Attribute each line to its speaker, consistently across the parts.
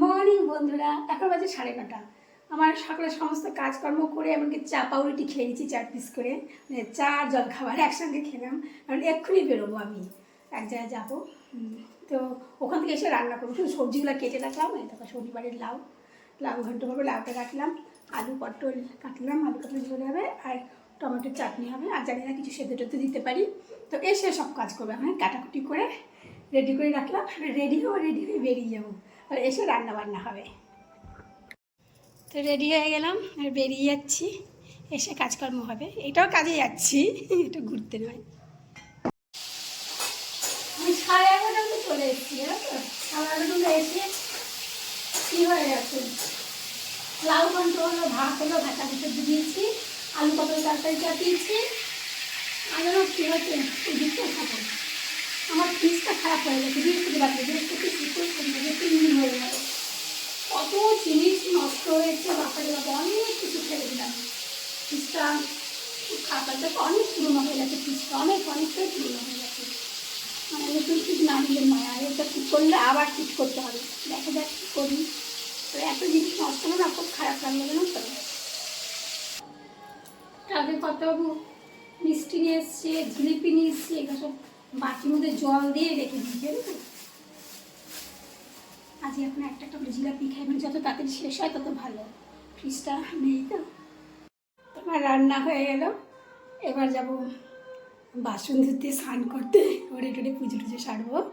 Speaker 1: Morning বন্ধুরা, এখন বাজে সাড়ে নটা। আমার সকালে সমস্ত কাজকর্ম করে এমনকি চা পাউরুটি খেয়ে নিচ্ছি চার পিস করে। মানে চা জল খাবার একসঙ্গে খেলাম, কারণ এক্ষুনি বেরোবো আমি। এক জায়গায় যাব। তো ওখান থেকে এসে রান্না করব। শুধু সবজিগুলো কেটে রাখলাম দেখো শনিবারের লাউ। লাউ ঘন্ট করব লাউটা কাটলাম। আলু, পটল কাটলাম, আলু পটল ঝোল হবে, আর টমেটোর চাটনি হবে। আর জানি না কিছু সেদ্ধ টেদ্ধ দিতে পারি। তো এসে সব কাজ করবে এখন, কাটাকুটি করে রেডি করে রাখলাম। রেডি হব রেডি হয়ে বেরিয়ে যাব। আর এসে রান্না বান্না হবে। তো রেডি হয়ে গেলাম আর বেরিয়ে যাচ্ছি, এসে কাজকর্ম হবে। এটাও কাজে যাচ্ছি একটু ঘুরতে নয়। আমি সাড়ে এগারোটা চলে এসেছি সাড়ে এগারোটা এসে কী হয়ে গেছে? লাউ ঘন্ট হলো, ভাত হলো ভাতা ভিতর দিয়েছি, আলু পটল তরকারি চাপিয়েছি। যেন কী ওই দিকটা খাব। খারাপ হয়ে গেছে বৃহস্পতিবার বৃহস্পতি শুক্র শনিবার তিন হয়ে গেল কত জিনিস নষ্ট হয়েছে বাপারে বাবা অনেক কিছু ফেলে দিলাম খুব খারাপ অনেক পুরোনো হয়ে গেছে ফ্রিজটা অনেক অনেকটাই পুরোনো হয়ে গেছে মানে নতুন ফ্রিজ না নিলে নয় আর এটা ঠিক করলে আবার ঠিক করতে হবে দেখা যাক কী করি তো এত জিনিস নষ্ট হলো না খুব খারাপ লাগল জানো তো কালকে কতবাবু মিষ্টি নিয়ে এসছে, জিলিপি নিয়ে এসছে, এগুলো সব বাটির মধ্যে জল দিয়ে রেখে দিই জানো তো? আজ এখন একটা একটা করে জিলাপি খাই মানে যত তাড়াতাড়ি শেষ হয় তত ভালো। ফ্রিজটা নেই তো। তোমার রান্না হয়ে গেল। এবার যাব বাসন ধুতে স্নান করতে। করে টোরে পুজো টুজো সারবো।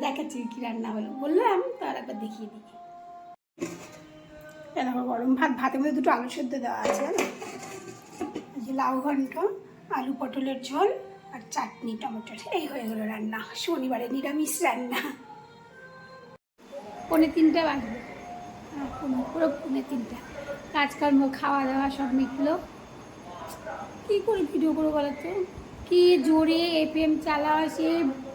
Speaker 1: দেখাচ্ছি কী রান্না হলো। বললাম, তার একবার দেখিয়ে দিই। দেখো, গরম ভাত। ভাতের মধ্যে দুটো আলু সেদ্ধ দেওয়া আছে লাউ ঘন্ট, আলু পটলের ঝোল আর চাটনি টমেটোর এই হয়ে গেলো রান্না। শনিবারে নিরামিষ রান্না। পৌনে তিনটা বাজবে। হ্যাঁ, পুরো পৌনে তিনটা। কাজকর্ম খাওয়া দাওয়া সব মিটলো। কী করে ভিডিও করব বলো তো? কী জোরে এফএম চালাও সে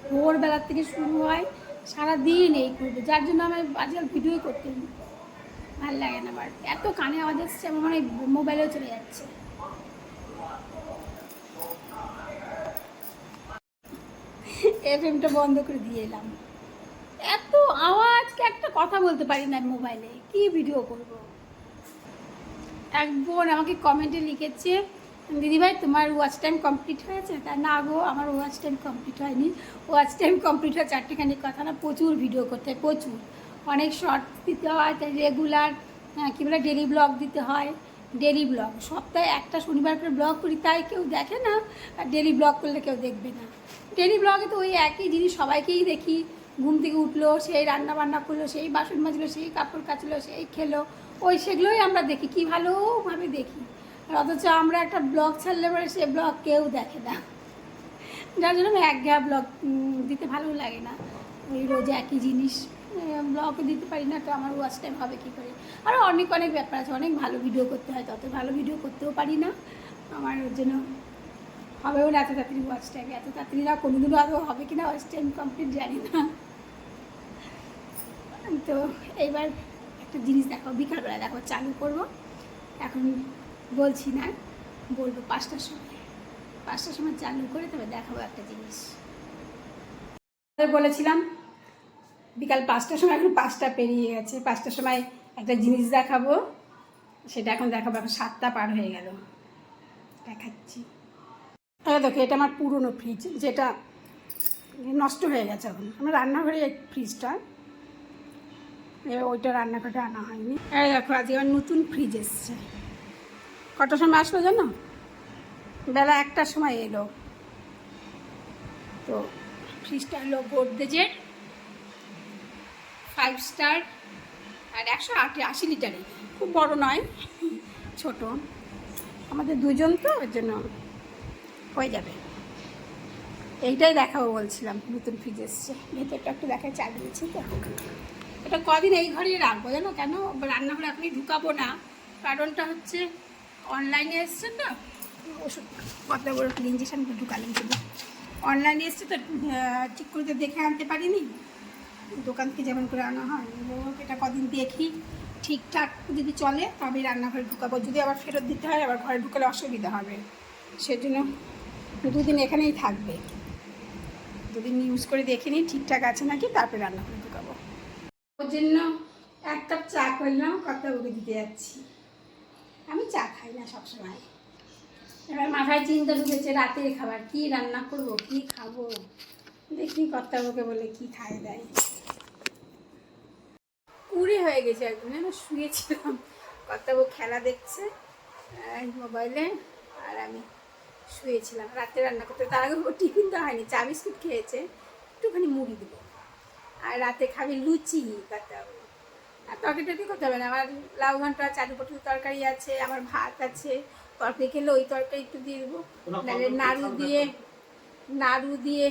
Speaker 1: ভোরবেলার থেকে শুরু হয় সারাদিন এই করবে। যার জন্য আমার আজকাল ভিডিওই করতে ভালো লাগে না আমার। এত কানে আওয়াজ আসছে আমার মানে মোবাইলেও চলে যাচ্ছে। এফএমটা বন্ধ করে দিয়ে এলাম। এত আওয়াজকে একটা কথা বলতে পারি না মোবাইলে, কি ভিডিও করব? এক বোন আমাকে কমেন্টে লিখেছে, দিদিভাই, তোমার ওয়াচ টাইম কমপ্লিট হয়েছে তা না গো, আমার ওয়াচ টাইম কমপ্লিট হয়নি। ওয়াচ টাইম কমপ্লিট হয় চারটেখানি কথা না, প্রচুর ভিডিও করতে হয়, প্রচুর। অনেক শর্ট দিতে হয়, তাই রেগুলার কী বলে ডেলি ব্লগ দিতে হয় ডেলি ব্লগ সপ্তাহে একটা শনিবার করে ব্লগ করি, তাই কেউ দেখে না, আর ডেলি ব্লগ করলে কেউ দেখবে না। ডেলি ব্লগে তো ওই একই জিনিস, সবাইকেই দেখি। ঘুম থেকে উঠল, সেই রান্না বান্না করল, সেই বাসন মাজলো, সেই কাপড় কাচলো, সেই খেলো। ওই সেগুলোই আমরা দেখি, কি ভালোভাবে দেখি। আর অথচ আমরা একটা ব্লগ ছাড়লে পরে সে ব্লগ কেউ দেখে না। যার জন্য এক ঘা ব্লগ দিতে ভালো লাগে না। ওই রোজ একই জিনিস ব্লগ দিতে পারি না, তো আমার ওয়াচ টাইম হবে কী করে? আরও অনেক অনেক ব্যাপার আছে, অনেক ভালো ভিডিও করতে হয়, তত ভালো ভিডিও করতেও পারি না। আমার জন্য হবেও না, এত তাড়াতাড়ি ওয়াচ টাইম এত তাড়াতাড়ি না কোনো দিনও আদৌ হবে কি না ওয়াচ টাইম কমপ্লিট জানি না। তো এইবার একটা জিনিস দেখো, বিকালবেলা দেখো, চালু করব। এখন বলছি না, বলব পাঁচটার সময়। পাঁচটার সময় চালু করে তবে দেখাবো একটা জিনিস। বলেছিলাম, বিকাল পাঁচটার সময় এখন পাঁচটা পেরিয়ে গেছে, পাঁচটার সময় একটা জিনিস দেখাবো। সেটা এখন দেখাবো, এখন সাতটা পার হয়ে গেল। দেখাচ্ছি। এই দেখো, এটা আমার পুরনো ফ্রিজ যেটা নষ্ট হয়ে গেছে এখন। আমার রান্নাঘরে এই ফ্রিজটা এবার ওইটা রান্নাঘরে আনা হয়নি। এই দেখো, আজকে আমার নতুন ফ্রিজ এসছে। কটার সময় আসলো জানো? বেলা একটার সময় এলো। তো ফ্রিজটা হলো গোদরেজের ফাইভ স্টার আর একশো আট, আশি লিটারই খুব বড় নয়, ছোট। আমাদের দুজন তো ওর জন্য হয়ে যাবে। এইটাই দেখাবো বলছিলাম, নতুন ফ্রিজ এসছে। ভেতরটা একটু দেখায় চালিয়েছি তো। এটা কদিন এই ঘরেই রাখব জানো? কেন? রান্নাঘরে এখনই ঢুকাবো না। কারণটা হচ্ছে অনলাইনে এসছে তো। ওষুধ কত বড় ইঞ্জেকশন ঢুকালাম শুধু। অনলাইনে এসছে তো ঠিক করে তো দেখে আনতে পারিনি। দোকান থেকে যেমন করে আনা হয় এটা কদিন দেখি, ঠিকঠাক যদি চলে তবে রান্নাঘরে ঢুকাবো। যদি আবার ফেরত দিতে হয়, আবার ঘরে ঢুকালে অসুবিধা হবে। সেজন্য দুদিন এখানেই থাকবে। দুদিন ইউজ করে দেখে নিই, ঠিকঠাক আছে নাকি, তারপরে রান্নাঘরে ঢুকাবো। ওর জন্য এক কাপ চা করলাম কথা বলে দিতে যাচ্ছি। আমি চা খাই না সবসময়। এবার মাথায় চিন্তা ঢুকেছে রাতের খাবার কি রান্না করব, কি খাব? দেখি কর্তাবুকে বলে কি খাই দেয়। কুড়ি হয়ে গেছে একদিন আমি শুয়েছিলাম। কর্তাবু খেলা দেখছে মোবাইলে, আর আমি শুয়েছিলাম রাতে রান্না করতে। তার আগে টিফিন তো হয়নি চা বিস্কুট খেয়েছে একটুখানি মুড়ি দেবো আর রাতে খাবি লুচি কর্তাবু আর তরকারি টরকারি করতে হবে না? আমার লাউ ঘণ্টা চালু পটল তরকারি আছে আমার ভাত আছে তরকারি খেলে ওই তরকারি একটু দিয়ে দেবো। নাহলে নাড়ু দিয়ে নাড়ু দিয়ে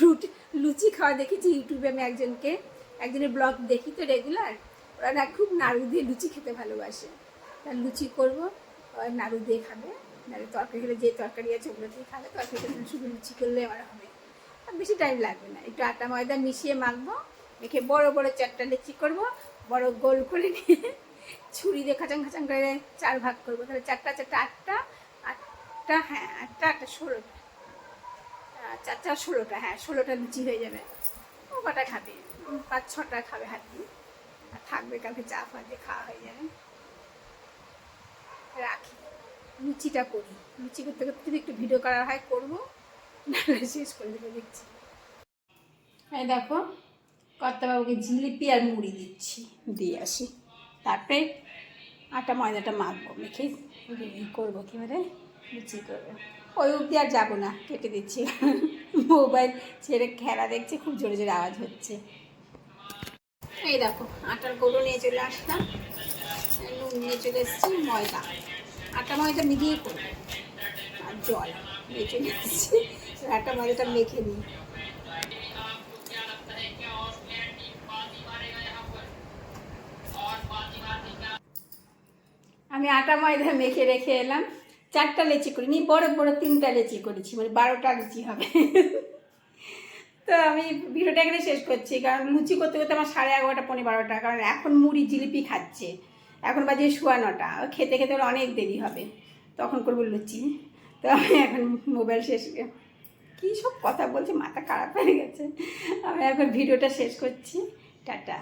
Speaker 1: রুটি লুচি খাওয়া দেখেছি ইউটিউবে আমি একজনকে। একজনের ব্লগ দেখি তো রেগুলার ওরা না খুব নাড়ু দিয়ে লুচি খেতে ভালোবাসে। তার লুচি করব আর নাড়ু দিয়ে খাবে। নাহলে তরকারি খেলে যে তরকারি আছে ওগুলো দিয়ে খাবে তরকারি খেলে শুধু লুচি করলে আমার হবে। আর বেশি টাইম লাগবে না, একটু আটা ময়দা মিশিয়ে মাখবো, মেখে বড় বড় চারটা লুচি করব, বড় গোল করে নিয়ে ছুরি দিয়ে খাচাং খাচাং করে চার ভাগ করব। তাহলে চারটা চারটা আটটা আটটা হ্যাঁ আটটা আটটা ষোলোটা। চার চার ষোলোটা হ্যাঁ ষোলোটা লুচি হয়ে যাবে। ও কটা খাবে? পাঁচ ছটা খাবে হাত দিয়ে আর থাকবে কালকে চা ফা দিয়ে খাওয়া হয়ে যাবে। রাখি। লুচিটা করি। লুচি করতে করতে একটু ভিডিও করার হয়, করব। শেষ করে দেবো, দেখছি। এই দেখো, কর্তাবাবুকে জিলিপি আর মুড়ি দিচ্ছি। দিয়ে আসি। তারপরে আটা, ময়দাটা মাখবো, মেখে করব কী লুচি করব। ওই অবধি আর যাব না, কেটে দিচ্ছি। মোবাইল ছেড়ে খেলা দেখছে, খুব জোরে জোরে আওয়াজ হচ্ছে। এই দেখো, আটার গরু নিয়ে চলে আসলাম। নুন নিয়ে চলে এসেছি, ময়দা। আটা ময়দা মিলিয়ে করব আর জল চলে এসেছি আটা ময়দাটা মেখে নিই। আমি আটা ময়দা মেখে রেখে এলাম। চারটা লেচি করিনি, বড় বড় তিনটা লেচি করেছি মানে বারোটা লুচি হবে। তো আমি ভিডিওটা এখানে শেষ করছি, কারণ লুচি করতে করতে আমার সাড়ে এগারোটা পনেরো বারোটা, কারণ এখন মুড়ি জিলিপি খাচ্ছে। এখন বাজে শোয়া নটা। খেতে খেতে ওর অনেক দেরি হবে। তখন করব লুচি তো আমি এখন মোবাইল শেষ কী সব কথা বলছে, মাথা খারাপ হয়ে গেছে। আমি এখন ভিডিওটা শেষ করছি। টাটা।